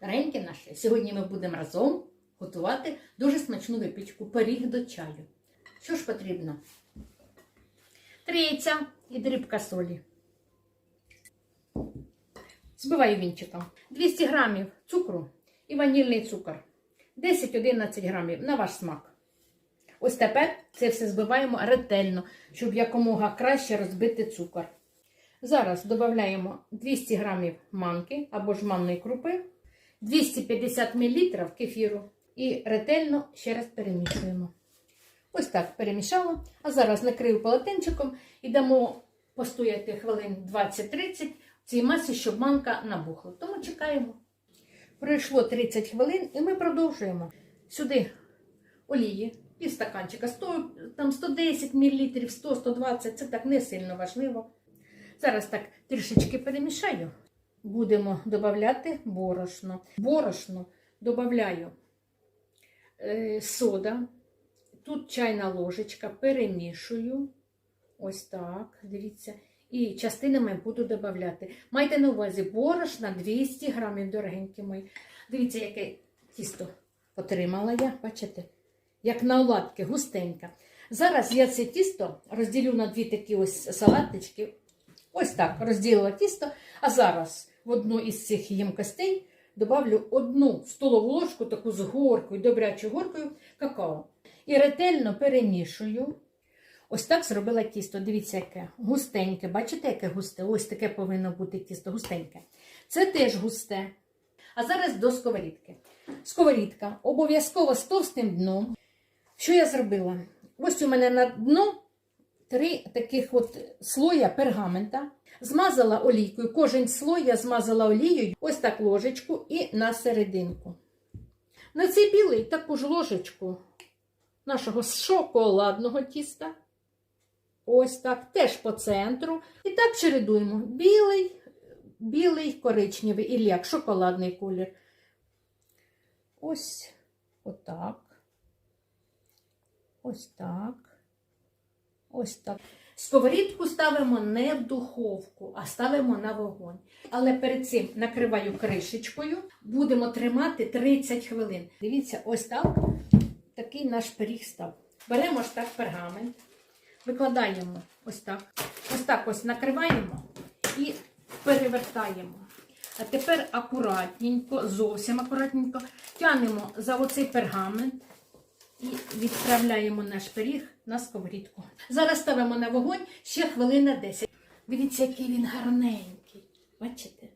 Дорогенькі наші, сьогодні ми будемо разом готувати дуже смачну випічку пиріг до чаю. Що ж потрібно? Три яйця і дрібка солі. Збиваю вінчиком. 200 грамів цукру і ванільний цукор. 10-11 грамів на ваш смак. Ось тепер це все збиваємо ретельно, щоб якомога краще розбити цукор. Зараз додаємо 200 грамів манки або ж манної крупи, 250 мл кефіру і ретельно ще раз перемішуємо. Ось так перемішала. А зараз накрию полотенчиком і дамо постояти хвилин 20-30 в цій масі, щоб манка набухла. Тому чекаємо. Пройшло 30 хвилин і ми продовжуємо. Сюди олії, пів стаканчика, 100, там 110 мл, 100-120, це так не сильно важливо. Зараз так трішечки перемішаю. Будемо додати борошно. Борошно додаю е, сода. Тут чайна ложечка, перемішую. Ось так, дивіться. І частинами буду додавати. Майте на увазі борошна 200 грамів, дорогенькі мої. Дивіться, яке тісто отримала я, бачите? Як на оладки, густеньке. Зараз я це тісто розділю на дві такі ось салатички. Ось так розділила тісто. А зараз в одну із цих ємкостей добавлю одну столову ложку, таку з горкою, добрячою горкою какао. І ретельно перемішую. Ось так зробила тісто. Дивіться, яке густеньке. Бачите, яке густе? Ось таке повинно бути тісто густеньке. Це теж густе. А зараз до сковорідки. Сковорідка обов'язково з товстим дном. Що я зробила? Ось у мене на дно три таких от слоя пергамента. Змазала олійкою. Кожен слой я змазала олією, ось так ложечку і на серединку. На цей білий таку ж ложечку нашого шоколадного тіста. Ось так, теж по центру. І так чередуємо. Білий, білий, коричневий, і як шоколадний колір. Ось отак. Ось так. Ось так. Сковорідку ставимо не в духовку, а ставимо на вогонь. Але перед цим накриваю кришечкою, будемо тримати 30 хвилин. Дивіться, ось так такий наш пиріг став. Беремо ж так пергамент, викладаємо ось так. Ось так ось накриваємо і перевертаємо. А тепер акуратненько, зовсім акуратненько, тянемо за оцей пергамент і відправляємо наш пиріг на сковорідку. Зараз ставимо на вогонь ще хвилина 10. Дивіться, який він гарненький. Бачите?